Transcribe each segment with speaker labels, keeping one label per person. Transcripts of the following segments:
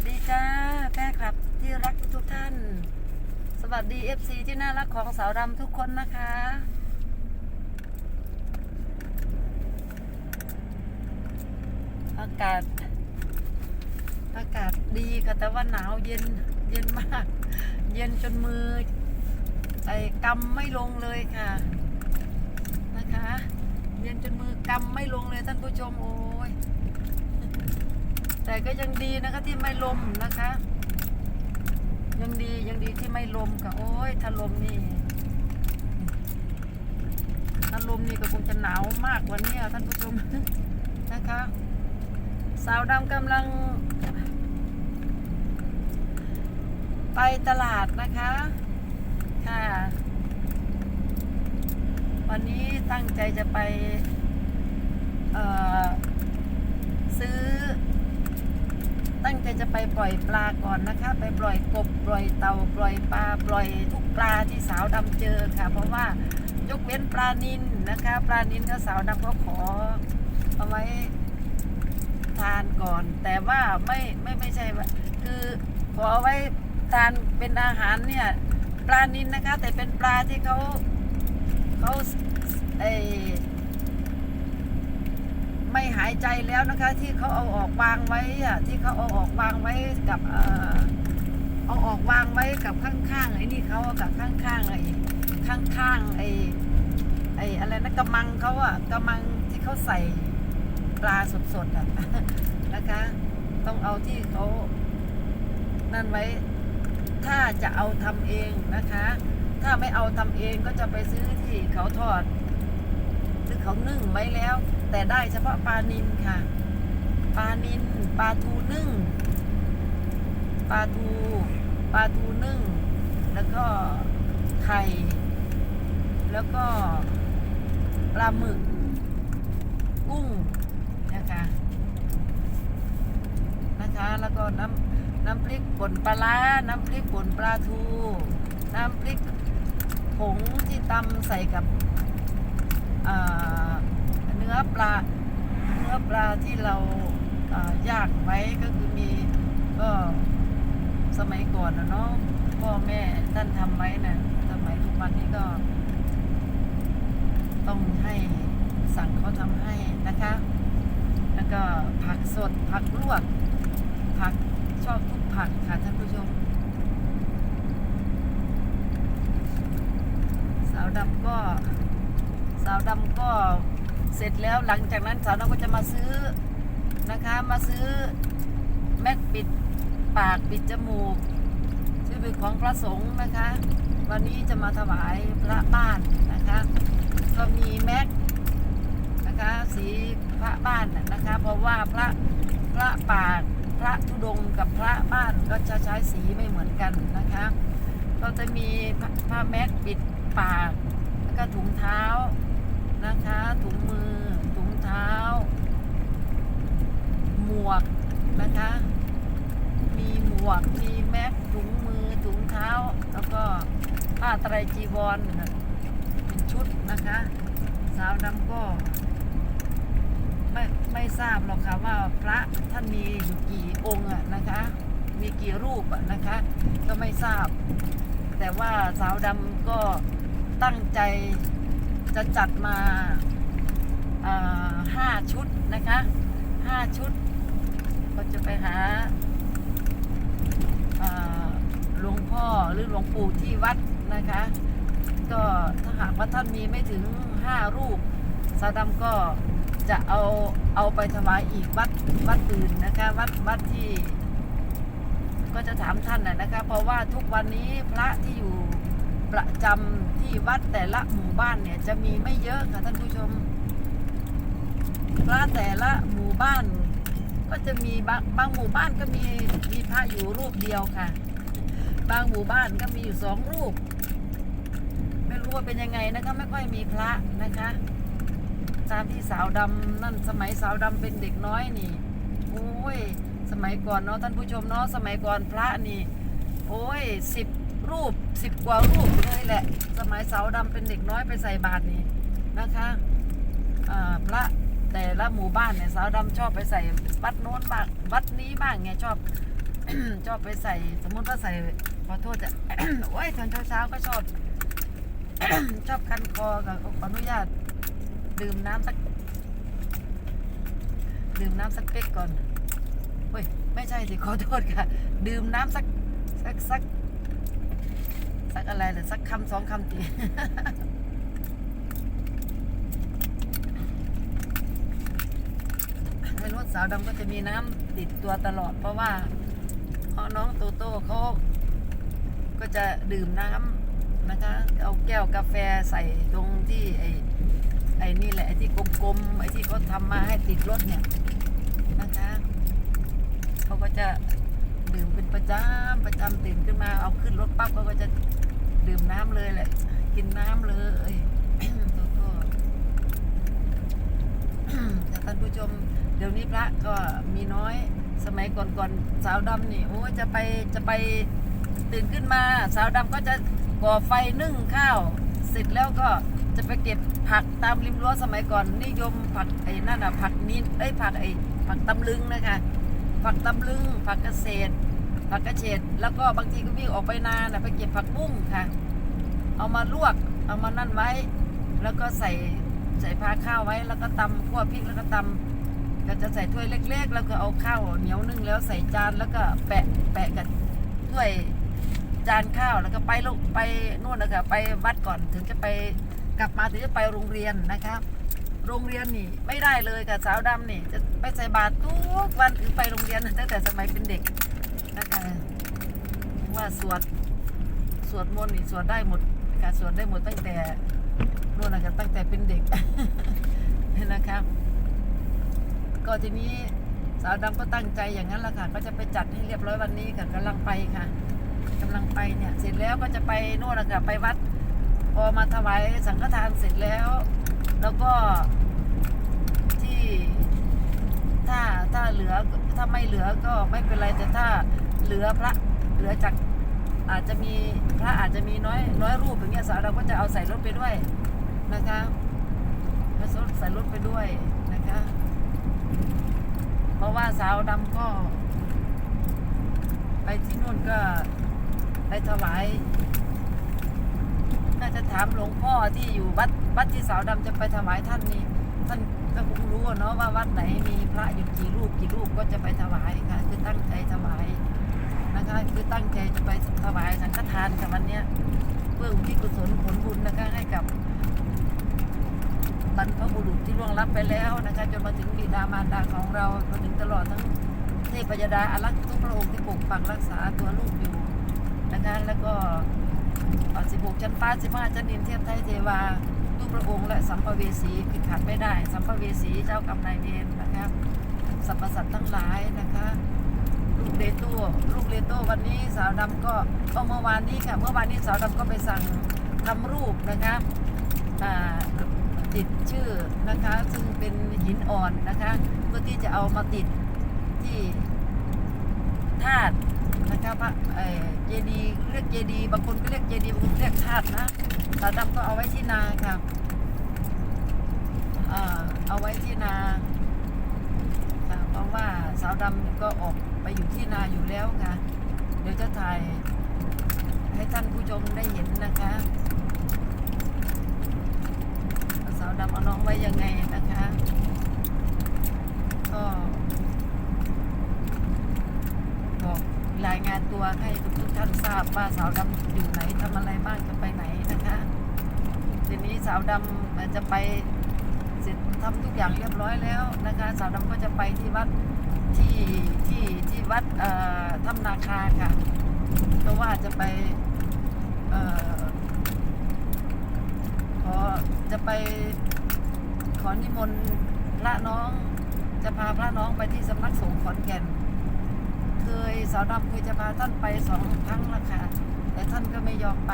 Speaker 1: สดีจ้าแฟนคลับที่รักทุกท่าน สวัสดี FC ที่น่ารักของสาวดำทุกคนนะคะ อากาศ อากาศดีค่ะแต่ว่าหนาวเย็นเย็นมาก เย็นจนมือไอ้กำไม่ลงเลยค่ะ นะคะ เย็นจนมือกำไม่ลงเลยท่านผู้ชมโอ้ย แต่ก็ยังดีนะคะที่ไม่ลมนะคะ ยังดียังดีที่ไม่ลมค่ะโอ้ยถ้าลมนี่ถ้าลมนี่ก็คงจะหนาวมากกว่านี้ท่านผู้ชมนะคะ สาวดำกำลัง ไปตลาดนะคะค่ะ วันนี้ตั้งใจจะไป เอ่อ ซื้อ ตั้งใจจะไปล่อยปลาก่อนนะคะ ไปปล่อยกบปล่อยเต่าปล่อยปลาปล่อยทุกปลาที่สาวดำเจอค่ะ เพราะว่ายกเว้นปลานินนะคะ ปลานินก็สาวดำก็ขอเอาไว้ทานก่อน แต่ว่าไม่ไม่ไม่ใช่ว่าคือขอเอาไว้ทานเป็นอาหารเนี่ยปลานินนะคะ แต่เป็นปลาที่เขาเขาไอ หายใจแล้วนะคะ ที่เขาเอาออกวางไว้อะที่เขาเอาออกวางไว้กับเอ่อเอาออกวางไว้กับข้างๆไอ้นี่เขากับข้างๆไอ้ข้างๆไอ้ไอ้อะไรนะกระมังเขาอะกระมังที่เขาใส่ปลาสดๆอะนะคะ ต้องเอาที่เขานั่นไว้ถ้าจะเอาทำเองนะคะ ถ้าไม่เอาทำเองก็จะไปซื้อที่เขาทอด เขานึ่งไว้แล้ว แต่ได้เฉพาะปลานินค่ะ ปลานินปลาทูนึ่งปลาทูปลาทูนึ่ง แล้วก็ไข่ แล้วก็ปลาหมึก กุ้งนะคะนะคะแล้วก็น้ำน้ำพริกป่นปลาร้าน้ำพริกป่นปลาทู น้ำพริกผงที่ตำใส่กับ เนื้อปลาเนื้อปลาที่เราย่างไว้ก็คือมีก็สมัยก่อนนะเนาะพ่อแม่ท่านทำไว้นะ่ะสมัยทุกวันนี้ก็ ต้องให้สั่งเขาทำให้นะคะ แล้วก็ผักสดผักลวก ผักชอบทุกผักค่ะท่านผู้ชม สาวดำก็าวดำก็เสร็จแล้วหลังจากนั้นสาวดำก็จะมาซื้อนะคะมาซื้อแม็กปิดปากปิดจมูกซื้อเป็นของพระสงฆ์นะคะ วันนี้จะมาถวายพระบ้านนะคะ ก็มีแม็กนะคะสีพระบ้านนะคะ เพราะว่าพระพระปากพระธุดงกับพระบ้านก็จะใช้สีไม่เหมือนกันนะคะก็จะมีผ้าแม็กปิดปากแล้วก็ถุงเท้า นะคะ ถุงมือ ถุงเท้า หมวกนะคะ มีหมวก มีแม็กถุงมือ ถุงเท้า แล้วก็ผ้าไตรจีวรเป็นชุดนะคะ สาวดำก็ไม่ไม่ทราบหรอกค่ะว่าพระท่านมีอยู่กี่องค์อะนะคะ มีกี่รูปอะนะคะ ก็ไม่ทราบ แต่ว่าสาวดำก็ตั้งใจ จะจัดมาาห้าชุดนะคะห้าชุด ก็จะไปหาหลวงพ่อหรือหลวงปู่ที่วัดนะคะ ก็ถ้าหากว่าท่านมีไม่ถึงห้ารูปสาวดำก็จะเอาเอาไปถวายอีกวัดวัดอื่นนะคะวัดวัดที่ ก็จะถามท่านนะนะคะ เพราะว่าทุกวันนี้พระที่อยู่ ประจำที่วัดแต่ละหมู่บ้านเนี่ยจะมีไม่เยอะค่ะท่านผู้ชมพระแต่ละหมู่บ้าน ก็จะมีบางบางหมู่บ้านก็มีมีพระอยู่รูปเดียวค่ะ บางหมู่บ้านก็มีอยู่สองรูป ไม่รู้ว่าเป็นยังไงนะคะไม่ค่อยมีพระนะคะ ตามที่สาวดำนั่นสมัยสาวดำเป็นเด็กน้อยนี่โอ้ยสมัยก่อนเนาะท่านผู้ชมเนาะสมัยก่อนพระนี่ โอ้ยสิบรูปสิบกว่ารูปเลยแหละ สมัยสาวดำเป็นเด็กน้อยไปใส่บาตรนี่นะคะอ่าพระแต่ละหมู่บ้านเนี่ยสาวดำชอบไปใส่วัดโน้นบ้างวัดนี้บ้างไงชอบชอบไปใส่ สมมติว่าใส่ขอโทษจะโอ้ยตอนเช้าๆก็ชอบชอบคันคอกับขออนุญาตดื่มน้ำสัก ดื่มน้ำสักเป๊กก่อนเฮ้ยไม่ใช่สิขอโทษค่ะ ดื่มน้ำสัก สักสักสักอะไรหรือสักคำสองคำตีในรถสาวดำก็จะมีน้ำติดตัวตลอด เพราะว่าเพราะน้องโตโต้เขาก็จะดื่มน้ำนะคะ เอาแก้วกาแฟใส่ตรงที่ไอ้ไอ้นี่แหละไอ้ที่กลมๆไอ้ที่เขาทำมาให้ติดรถเนี่ยนะคะเขาก็จะ ดื่มเป็นประจำประจำตื่นขึ้นมาเอาขึ้นรถปั๊บเขาก็จะดื่มน้ำเลยแหละ กินน้ำเลยโตโต้แต่ท่านผู้ชม เดี๋ยวนี้พระก็มีน้อย สมัยก่อนๆสาวดำนี่โอ้จะไปจะไปตื่นขึ้นมา สาวดำก็จะก่อไฟนึ่งข้าวเสร็จแล้วก็จะไปเก็บผักตามริมรั้วสมัยก่อนนิยมผักไอ้นั่นอะผักนี้ไอ้ผักไอ้ผักตำลึงนะคะ ผักตำลึง ผักเกษตร ผักกระเฉดแล้วก็บางทีก็วิ่งออกไปนานะไปเก็บผักบุ้งค่ะ เอามาลวก เอามานั่นไว้ แล้วก็ใส่ใส่พาข้าวไว้ แล้วก็ตำคั่วพริกแล้วก็ตำก็จะใส่ถ้วยเล็ก ๆ แล้วก็เอาข้าวเหนียวนึ่งแล้วใส่จานแล้วก็แปะแปะกับถ้วยจานข้าวแล้วก็ไปลงไปนู่นนะคะไปวัดก่อนถึงจะไปกลับมาถึงจะไปโรงเรียนนะคะ โรงเรียนนี่ ไม่ได้เลยค่ะสาวดำนี่ จะไปใส่บาตรทุกวันคือไปโรงเรียนตั้งแต่สมัยเป็นเด็กนะคะว่าสวดสวดมนต์นี่สวดได้หมดค่ะสวดได้หมดตั้งแต่นู่นนะคะตั้งแต่เป็นเด็กนะครับ ก็ทีนี้สาวดำก็ตั้งใจอย่างนั้นละค่ะ ก็จะไปจัดให้เรียบร้อยวันนี้ค่ะกำลังไปค่ะกำลังไปเนี่ย เสร็จแล้วก็จะไปโน่นนะคะไปวัด พอมาถวายสังฆทานเสร็จแล้ว แล้วก็ที่ถ้าถ้าเหลือถ้าไม่เหลือก็ไม่เป็นไรแต่ถ้าเหลือพระเหลือจากอาจจะมีพระอาจจะมีน้อยน้อยรูปอย่างเงี้ยสาวเราก็จะเอาใส่รถไปด้วยนะคะแล้วใส่รถไปด้วยนะคะ เพราะว่าสาวดำก็ ไปที่นู่นก็ไปถวาย น่าจะถามหลวงพ่อที่อยู่วัดวัดที่สาวดำจะไปถวายท่านนี่ท่านก็คงรู้เนาะว่าวัดไหนมีพระอยู่กี่รูปกี่รูปก็จะไปถวายค่ะคือตั้งใจถวายนะคะ คือตั้งใจจะไปถวายสังฆทานกับวันเนี้ยเพื่ออุทิศกุศลผลบุญนะคะให้กับบรรพบุรุษที่ล่วงลับไปแล้วนะคะจนมาถึงบิดามารดาของเราจนถึงตลอดทั้งเทพยดาอารักษ์ทุกพระองค์ที่ปกปักรักษาตัวลูกอยู่นะคะแล้วก็ สิบหกชั้นฟ้าสิบห้าชั้นดินเทพไทยเทวาทุกพระองค์และสัมภเวสีคือขาดไม่ได้ สัมภเวสีเจ้ากรรมนายเวรนะคะสรรพสัตว์ทั้งหลายนะคะลูกเลโต้ลูกเลโต้วันนี้สาวดำก็ก็เมื่อวานนี้ค่ะ เมื่อวานนี้สาวดำก็ไปสั่งทำรูปนะคะติดชื่อนะคะซึ่งเป็นหินอ่อนนะคะ เพื่อที่จะเอามาติดที่ธาตุ นะคะพระเอเจดีเรียกเจดีบางคนก็เรียกเจดีบางคนเรียกธาตุนะสาวดำก็เอาไว้ที่นาค่ะเอาไว้ที่นาค่ะเพราะว่าสาวดำก็ออกไปอยู่ที่นาอยู่แล้วค่ะ เดี๋ยวจะถ่ายให้ท่านผู้ชมได้เห็นนะคะสาวดำเอาน้องไว้ยังไงนะคะ ก็บอก รายงานตัวให้ทุกท่านทราบว่าสาวดำอยู่ไหนทำอะไรบ้างจะไปไหนนะคะทีนี้สาวดำจะไปเสร็จทำทุกอย่างเรียบร้อยแล้วนะคะ สาวดำก็จะไปที่วัดที่ที่ที่วัดอ่อถ้ำนาคาค่ะเพราะว่าจะไปเอ่อขอจะไปขอนิมนต์พระน้องจะพาพระน้องไปที่สำนักสงฆ์ขอนแก่น เคยสาวดำเคยจะพาท่านไปสองครั้งแล้วค่ะ แต่ท่านก็ไม่ยอมไป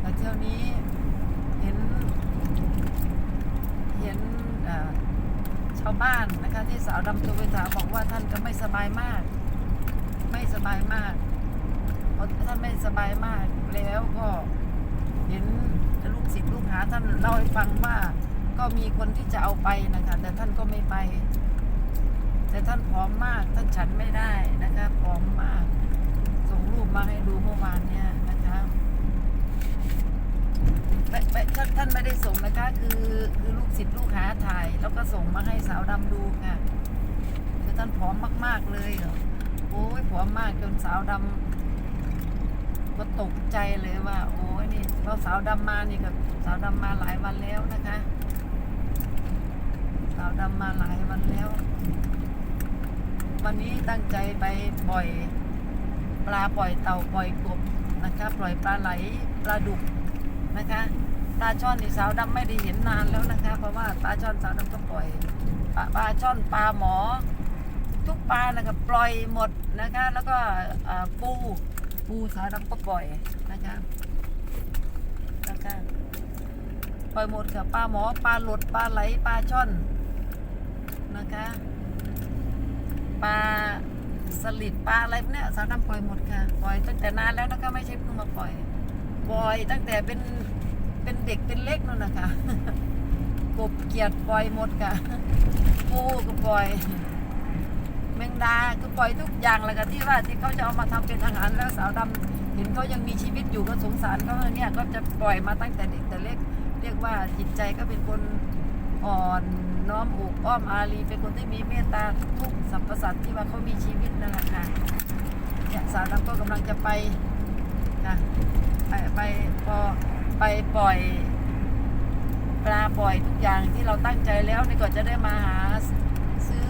Speaker 1: แต่เที่ยวนี้เห็น เห็นชาวบ้านนะคะที่สาวดำตัวไปถามบอกว่าท่านก็ไม่สบายมาก ไม่สบายมากเพราะท่านไม่สบายมากแล้วก็เห็นลูกศิษย์ลูกหาท่านเล่าให้ฟังว่าก็มีคนที่จะเอาไปนะคะแต่ท่านก็ไม่ไป แต่ท่านผอมมากท่านฉันไม่ได้นะคะผอมมาก ส่งรูปมาให้ดูเมื่อวานเนี่ยนะคะไม่ไม่ท่านท่านไม่ได้ส่งนะคะ คือคือลูกศิษย์ลูกหาถ่าย แล้วก็ส่งมาให้สาวดำดูค่ะคือท่านผอมมาก ๆเลยเหรอโอ้ยผอมมากจนสาวดำก็ตกใจเลยว่า โอ้ยนี่เราสาวดำมานี่ก็สาวดำมาหลายวันแล้วนะคะ สาวดำมาหลายวันแล้ว วันนี้ตั้งใจไปปล่อยปลาปล่อยเต่าปล่อยกบนะคะปล่อยปลาไหลปลาดุกนะคะปลาช่อนนี่สาวดำไม่ได้เห็นนานแล้วนะคะ เพราะว่าปลาช่อนสาวดำก็ปล่อยปลาปลาช่อนปลาหมอ ทุกปลานะคะปล่อยหมดนะคะ แล้วก็ปูปูสาวดำก็ปล่อยนะคะนะคะปล่อยหมดค่ะปลาหมอปลาหลดปลาไหลปลาช่อนนะคะ ปลาสลิดปลาอะไรพวกเนี้ยสาวดำปล่อยหมดค่ะ ปล่อยตั้งแต่นานแล้วนะคะไม่ใช่เพิ่งมาปล่อย ปล่อยตั้งแต่เป็นเป็นเด็กเป็นเล็กนู่นนะคะกบเกียดปล่อยหมดค่ะปูก็ปล่อย แมงดาคือปล่อยทุกอย่างเลยค่ะที่ว่าที่เขาจะเอามาทำเป็นอาหารแล้วสาวดำเห็นเขายังมีชีวิตอยู่ก็สงสารเขาเนี่ยก็จะปล่อยมาตั้งแต่เด็กแต่เล็ก เรียกว่าจิตใจก็เป็นคนอ่อน น้อมอกอ้อมอารีเป็นคนที่มีเมตตาทุกสรรพสัตว์ที่ว่าเขามีชีวิตนั่นแหละค่ะเนี่ยสาวดำก็กำลังจะไปค่ะไปไปพอไปปล่อยปลาปล่อยทุกอย่างที่เราตั้งใจแล้วนี่ก็จะได้มาหาซื้อ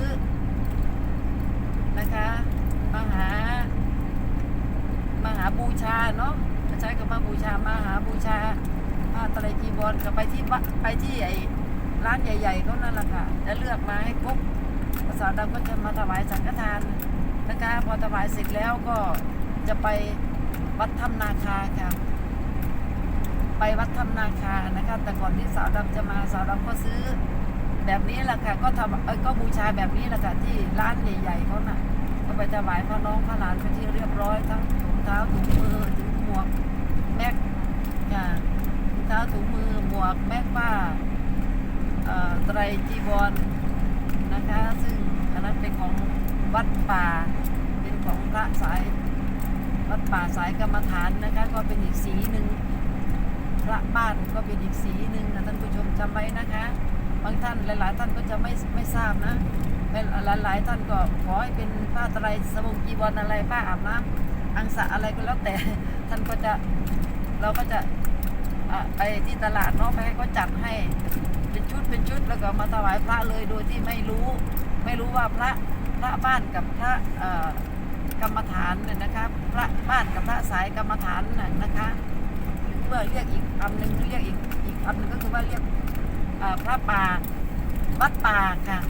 Speaker 1: นะคะมาหามาหาบูชาเนาะใช้คำว่าบูชามาหาบูชาผ้าไตรจีวรก็ไปที่วัดไปที่ไอ ร้านใหญ่ๆเขานั่นแหละค่ะ จะเลือกมาให้ครบภาษาดำก็จะมาถวายสังฆทานนะคะ พอถวายเสร็จแล้วก็จะไปวัดถ้ำนาคาค่ะ ไปวัดถ้ำนาคานะคะ แต่ก่อนที่สาวดำจะมาสาวดำก็ซื้อแบบนี้แหละค่ะก็ทำเอ้ยก็บูชาแบบนี้แหละค่ะที่ร้านใหญ่ๆเขาน่ะ ก็ไปถวายพระน้องพระหลานไปที่เรียบร้อยทั้งถุงเท้าถุงมือถุงหมวกแม็กค่ะถุงเท้าถุงมือหมวกแม็กผ้า ไตรจีวรนะคะ ซึ่งอันนั้นเป็นของวัดป่า เป็นของพระสายวัดป่าสายกรรมฐานนะคะ ก็เป็นอีกสีหนึ่งพระบ้านก็เป็นอีกสีหนึ่งนะท่านผู้ชมจำไว้นะคะ บางท่านหลายๆ ท่านก็จะไม่ไม่ทราบนะหลายหลายๆท่านก็ขอให้เป็นผ้าไตรสบงจีวรอะไรผ้าอาบน้ำอังสะอะไรก็แล้วแต่ท่านก็จะเราก็จะะไปที่ตลาดเนาะไปให้เขาจัดให้ เป็นชุดเป็นชุดแล้วก็มาถวายพระเลยโดยที่ไม่รู้ ไม่รู้ว่าพระพระบ้านกับพระกรรมฐานเนี่ยนะคะพระบ้านกับพระสายกรรมฐานน่ะนะคะหรือว่าเรียกอีกคำหนึ่งเรียกอีกอีกคำหนึ่งก็คือว่าเรียกพระป่าวัดป่าค่ะ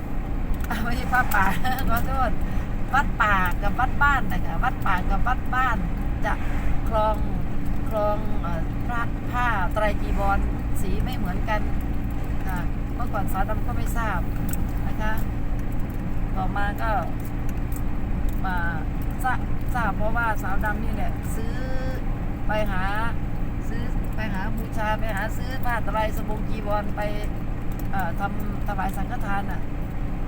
Speaker 1: ไม่ใช่พระป่าขอโทษวัดป่ากับวัดบ้านนะคะวัดป่ากับวัดบ้าน จะคลองคลองพระผ้าไตรจีวรสีไม่เหมือนกัน ค่ะเมื่อก่อนสาวดำก็ไม่ทราบนะคะ ต่อมาก็มาทราบทราบเพราะว่าสาวดำนี่แหละซื้อไปหาซื้อไปหาบูชาไปหาซื้อผ้าไตรสบงจีวรไปทำถวายสังฆทานอะ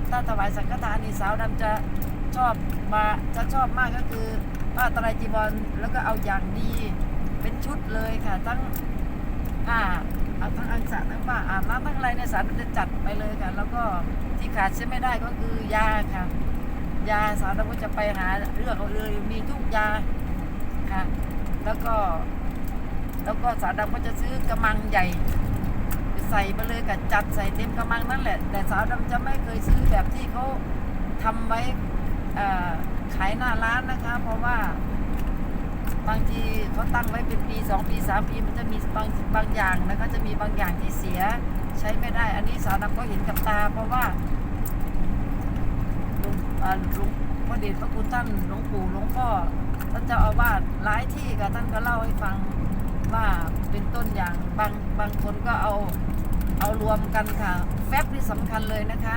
Speaker 1: ถ้าถวายสังฆทานนี่สาวดำจะชอบมาจะชอบมากก็คือผ้าไตรจีวรแล้วก็เอาอย่างดีเป็นชุดเลยค่ะ ทั้งผ้า เอาทั้งอังสะทั้งผ้าอาบน้ำทั้งอะไรในสารมันจะจัดไปเลยค่ะ แล้วก็ที่ขาดใช้ไม่ได้ก็คือยาค่ะ ยาสาวดำก็จะไปหาเลือกเอาเลยมีทุกยาค่ะ แล้วก็ แล้วก็สาวดำก็จะซื้อกระมังใหญ่ใส่ไปเลยกับจัดใส่เต็มกระมังนั่นแหละ แต่สาวดำจะไม่เคยซื้อแบบที่เขาทำไว้อ่อขายหน้าร้านนะคะ เพราะว่า บางทีเขาตั้งไว้เป็นปีสองปีสามปีมันจะมีบางบางอย่างนะคะจะมีบางอย่างที่เสียใช้ไม่ได้ อันนี้สาวดำก็เห็นกับตา เพราะว่าหลวงอ่าหลวงพ่อเดชพระคุณท่านหลวงปู่หลวงพ่อท่านเจ้าอาวาสหลายที่กับท่านก็เล่าให้ฟังว่าเป็นต้นอย่างบางบางคนก็เอาเอารวมกันค่ะ แฟบนี่สำคัญเลยนะคะ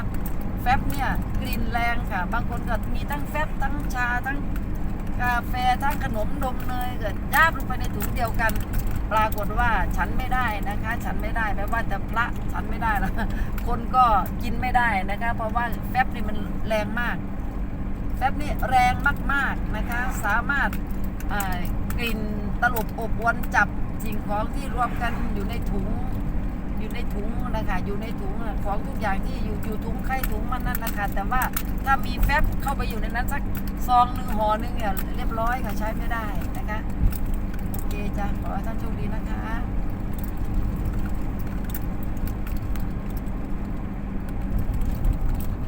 Speaker 1: แฟบเนี่ยกลิ่นแรงค่ะ บางคนก็มีทั้งแฟบทั้งชาทั้ง กาแฟทั้งขนมนมเนยเกิดย่าบลงไปในถุงเดียวกัน ปรากฏว่าฉันไม่ได้นะคะ ฉันไม่ได้แม้ว่าแต่พระฉันไม่ได้แล้วคนก็กินไม่ได้นะคะ เพราะว่าแฟบนี่มันแรงมาก แฟบนี่แรงมากๆนะคะ สามารถกลิ่นตลบอบอวนจับสิ่งของที่รวมกันอยู่ในถุง อยู่ในถุงนะคะอยู่ในถุงของทุกอย่างที่อยู่อยู่ถุงไข่ถุงมันนั่นนะคะแต่ว่าถ้ามีแฟบเข้าไปอยู่ในนั้นสักซองหนึ่งห่อหนึ่งเนี่ยเรียบร้อยค่ะใช้ไม่ได้นะคะโอเคจ้ะขอให้ท่านโชคดีนะคะ